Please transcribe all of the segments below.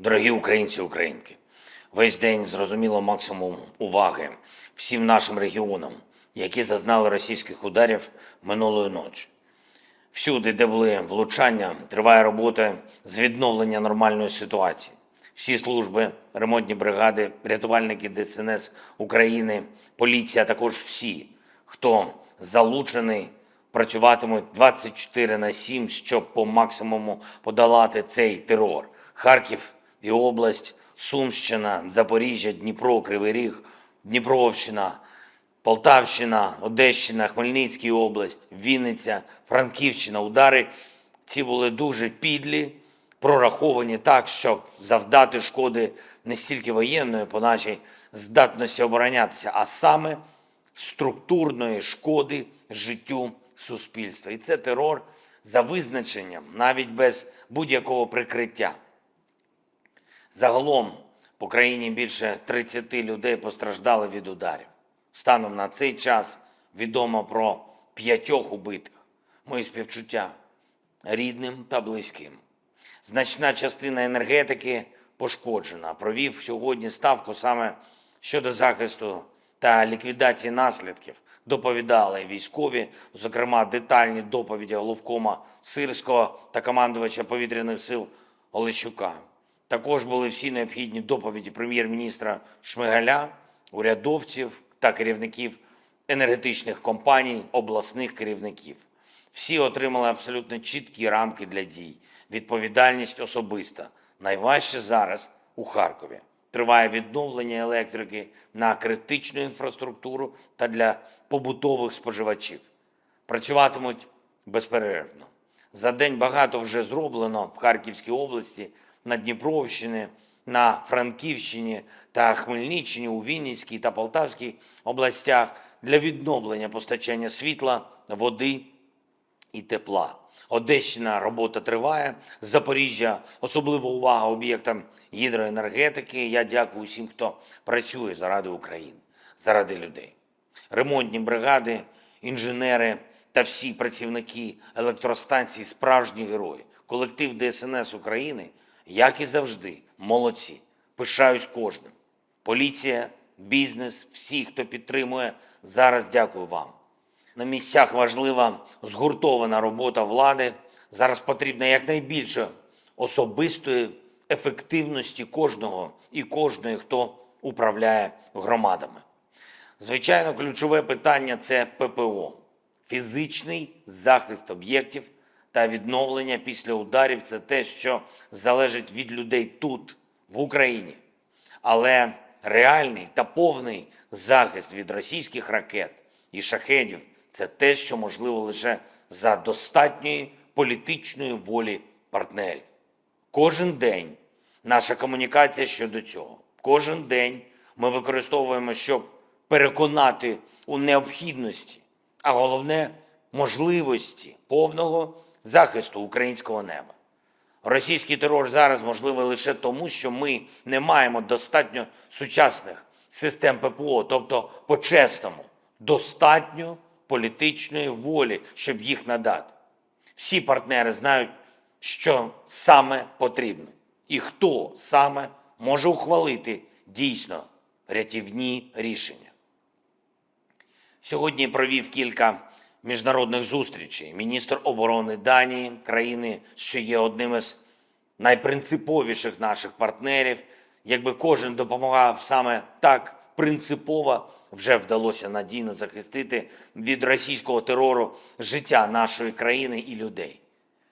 Дорогі українці, українки, весь день зрозуміло максимум уваги всім нашим регіонам, які зазнали російських ударів минулої ночі. Всюди, де були влучання, триває робота з відновлення нормальної ситуації. Всі служби, ремонтні бригади, рятувальники ДСНС України, поліція, також всі, хто залучений, працюватимуть 24 на 7, щоб по максимуму подолати цей терор. Харків і область, Сумщина, Запоріжжя, Дніпро, Кривий Ріг, Дніпровщина, Полтавщина, Одещина, Хмельницька область, Вінниця, Франківщина. Удари ці були дуже підлі, прораховані так, щоб завдати шкоди не стільки воєнної по нашій здатності оборонятися, а саме структурної шкоди життю суспільства. І це терор за визначенням, навіть без будь-якого прикриття. Загалом по країні більше 30 людей постраждали від ударів. Станом на цей час відомо про п'ятьох убитих. Мої співчуття рідним та близьким. Значна частина енергетики пошкоджена. Провів сьогодні ставку саме щодо захисту та ліквідації наслідків. Доповідали військові, зокрема детальні доповіді головкома Сирського та командувача повітряних сил Олещука. Також були всі необхідні доповіді прем'єр-міністра Шмигаля, урядовців та керівників енергетичних компаній, обласних керівників. Всі отримали абсолютно чіткі рамки для дій. Відповідальність особиста. Найважче зараз у Харкові. Триває відновлення електрики на критичну інфраструктуру та для побутових споживачів. Працюватимуть безперервно. За день багато вже зроблено в Харківській області, на Дніпровщині, на Франківщині та Хмельниччині, у Вінницькій та Полтавській областях для відновлення постачання світла, води і тепла. Одещина робота триває. Запоріжжя особлива увага об'єктам гідроенергетики. Я дякую всім, хто працює заради України, заради людей. Ремонтні бригади, інженери та всі працівники електростанцій справжні герої. Колектив ДСНС України, як і завжди, молодці. Пишаюсь кожним. Поліція, бізнес, всі, хто підтримує, зараз дякую вам. На місцях важлива згуртована робота влади. Зараз потрібно якнайбільше особистої ефективності кожного і кожної, хто управляє громадами. Звичайно, ключове питання це ППО, фізичний захист об'єктів та відновлення після ударів це те, що залежить від людей тут, в Україні. Але реальний та повний захист від російських ракет і шахедів це те, що можливо лише за достатньої політичної волі партнерів. Кожен день наша комунікація щодо цього. Кожен день ми використовуємо, щоб переконати у необхідності, а головне можливості повного захисту українського неба. Російський терор зараз можливий лише тому, що ми не маємо достатньо сучасних систем ППО, тобто по-чесному, достатньо політичної волі, щоб їх надати. Всі партнери знають, що саме потрібно, і хто саме може ухвалити дійсно рятівні рішення. Сьогодні провів кілька міжнародних зустрічей. Міністр оборони Данії, країни, що є одним із найпринциповіших наших партнерів. Якби кожен допомагав саме так принципово, вже вдалося надійно захистити від російського терору життя нашої країни і людей.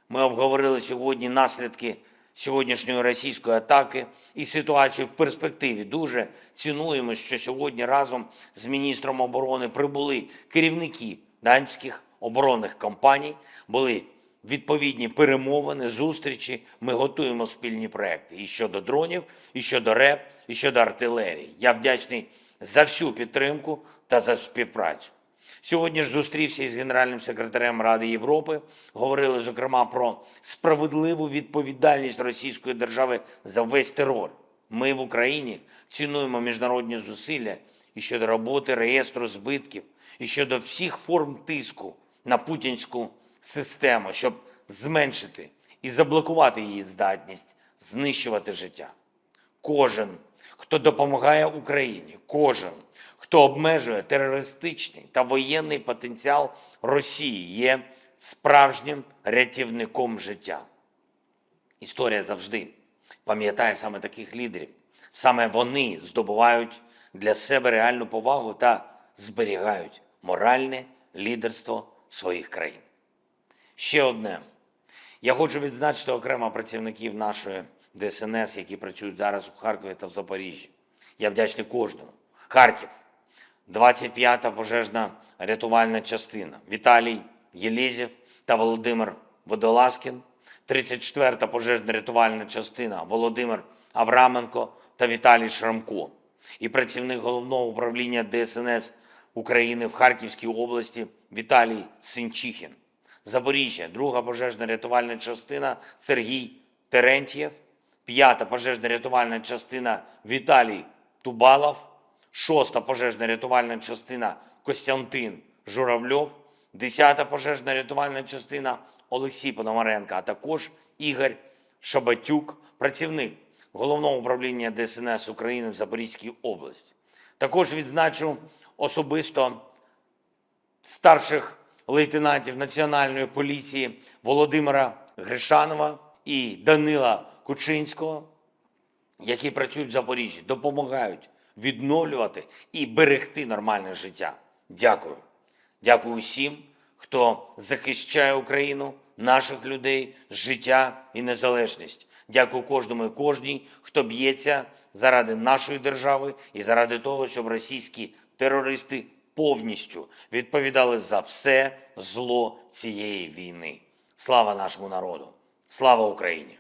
Ми обговорили сьогодні наслідки сьогоднішньої російської атаки і ситуацію в перспективі. Дуже цінуємо, що сьогодні разом з міністром оборони прибули керівники данських оборонних компаній, були відповідні перемовини, зустрічі. Ми готуємо спільні проекти і щодо дронів, і щодо РЕП, і щодо артилерії. Я вдячний за всю підтримку та за співпрацю. Сьогодні ж зустрівся із генеральним секретарем Ради Європи. Говорили зокрема про справедливу відповідальність Російської держави за весь терор. Ми в Україні цінуємо міжнародні зусилля і щодо роботи реєстру збитків, і щодо всіх форм тиску на путінську систему, щоб зменшити і заблокувати її здатність знищувати життя. Кожен, хто допомагає Україні, кожен, хто обмежує терористичний та воєнний потенціал Росії, є справжнім рятівником життя. Історія завжди пам'ятає саме таких лідерів. Саме вони здобувають для себе реальну повагу та зберігають моральне лідерство своїх країн. Ще одне. Я хочу відзначити окремо працівників нашої ДСНС, які працюють зараз у Харкові та в Запоріжжі. Я вдячний кожному. Харків, 25-та пожежна рятувальна частина. Віталій Єлізєв та Володимир Водолазкін. 34-та пожежна рятувальна частина Володимир Авраменко та Віталій Шрамко. І працівник головного управління ДСНС України в Харківській області Віталій Синчихін. Запоріжжя, друга пожежна рятувальна частина Сергій Терентьєв, п'ята пожежна рятувальна частина Віталій Тубалов, шоста пожежна рятувальна частина Костянтин Журавльов, десята пожежна рятувальна частина Олексій Пономаренко, а також Ігор Шабатюк, працівник Головного управління ДСНС України в Запорізькій області. Також відзначу особисто старших лейтенантів Національної поліції Володимира Гришанова і Данила Кучинського, які працюють в Запоріжжі, допомагають відновлювати і берегти нормальне життя. Дякую. Дякую усім, хто захищає Україну, наших людей, життя і незалежність. Дякую кожному і кожній, хто б'ється заради нашої держави і заради того, щоб російські терористи повністю відповідали за все зло цієї війни. Слава нашому народу! Слава Україні!